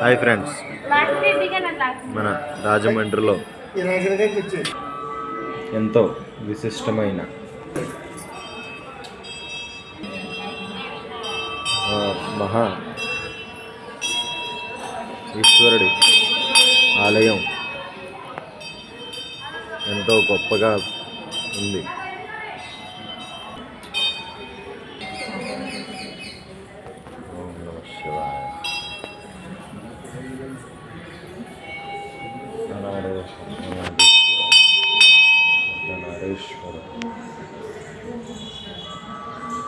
Hi friends మన రాజమండ్రిలో ఎంతో విశిష్టమైన మహా ఈశ్వరుడి ఆలయం ఎంతో గొప్పగా ఉంది.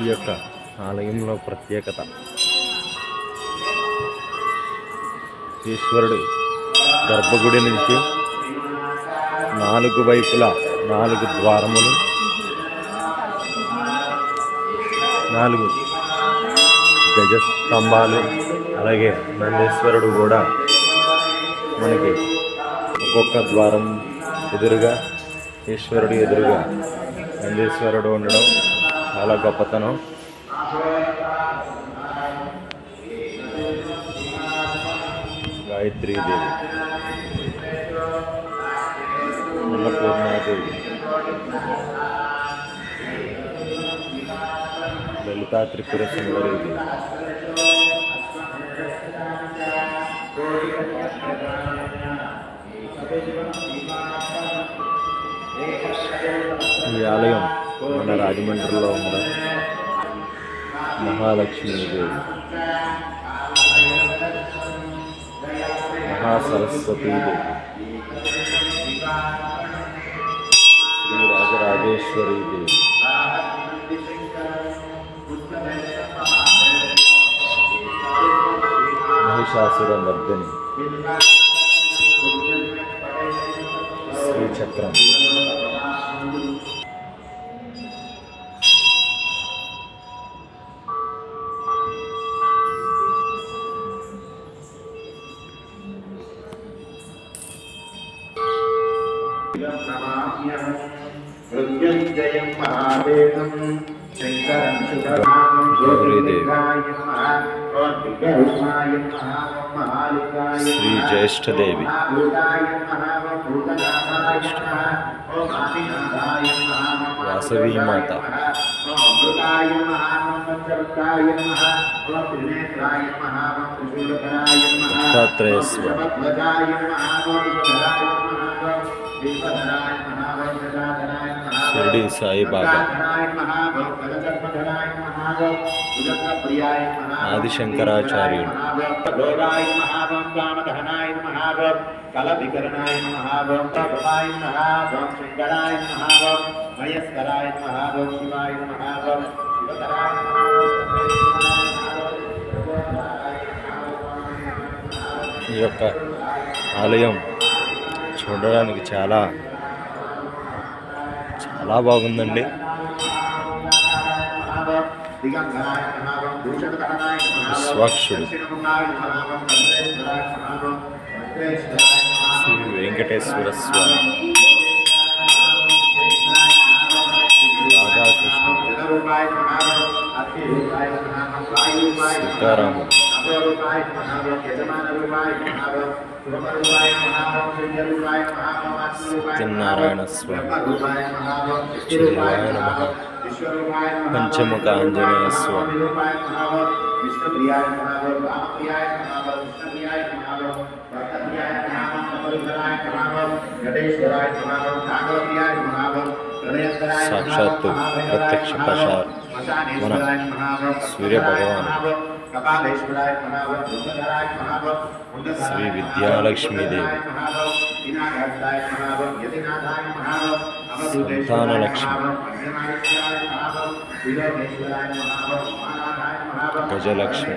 ఈ యొక్క ఆలయంలో ప్రత్యేకత. ఈశ్వరుడు గర్భగుడి నుంచి నాలుగు వైపులా నాలుగు ద్వారములు నాలుగు గజస్తంభాలు అలాగే నందీశ్వరుడు కూడా మనకి ఒక్కొక్క ద్వారం ఎదురుగా ఈశ్వరుడు ఎదురుగా నందీశ్వరుడు ఉండడం చాలా గొప్పతనం. గాయత్రీదేవి అన్నపూర్ణాదేవి. లలితా త్రిపుర సుందరీదేవి ఈ ఆలయం మన రాజమండ్రిలో ఉన్న మహాలక్ష్మీదేవి. మహాసరస్వతీదేవి. శ్రీ రాజరాజేశ్వరీదేవి. మహిషాసుర మర్దని శ్రీచక్రం. श्री ज्येष्ठ देवी वासवी माता दत्तात्रेय షిరిడి ఆదిశంకరాచార్యుడు. కలవికరణాయ శంకరాయ మయస్కరాయ శివాయ మహావం శివకరాయ ఈ యొక్క ఆలయం చూడడానికి చాలా చాలా బాగుందండి. విశ్వాక్షుడు. శ్రీ వెంకటేశ్వర స్వామి. రాధాకృష్ణ సీతారాముడు. సత్యనారాయణ స్వామి. విశ్వరూపాయ నమః. పంచముఖ ఆంజనేయ స్వామి. సాక్షాత్తు ప్రత్యక్ష శ్మశానేశ్వరాయ నమః, సూర్య భగవాన్ श्री विद्यालक्ष्मी देवी संतान लक्ष्मी गजलक्ष्मी।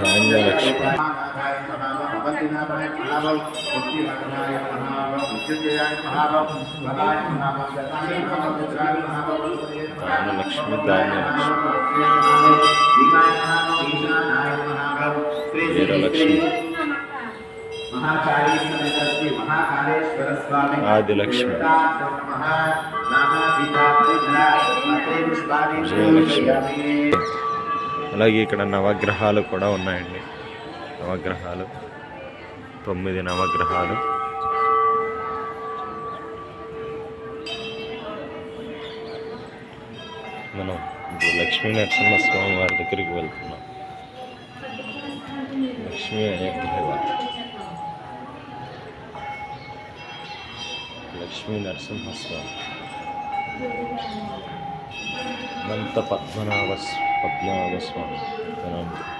धान्य लक्ष्मी లక్ష్మి వీరలక్ష్మి. ఆదిలక్ష్మి. విజయలక్ష్మి. అలాగే ఇక్కడ నవగ్రహాలు కూడా ఉన్నాయండి నవగ్రహాలు తొమ్మిది నవగ్రహాలు మనం ఇప్పుడు లక్ష్మీ నరసింహస్వామి వారి దగ్గరికి వెళ్తున్నాం. లక్ష్మీ అయోధ్య లక్ష్మీ నరసింహస్వామి అనంత పద్మనాభ పద్మనాభ స్వామి. అనంత.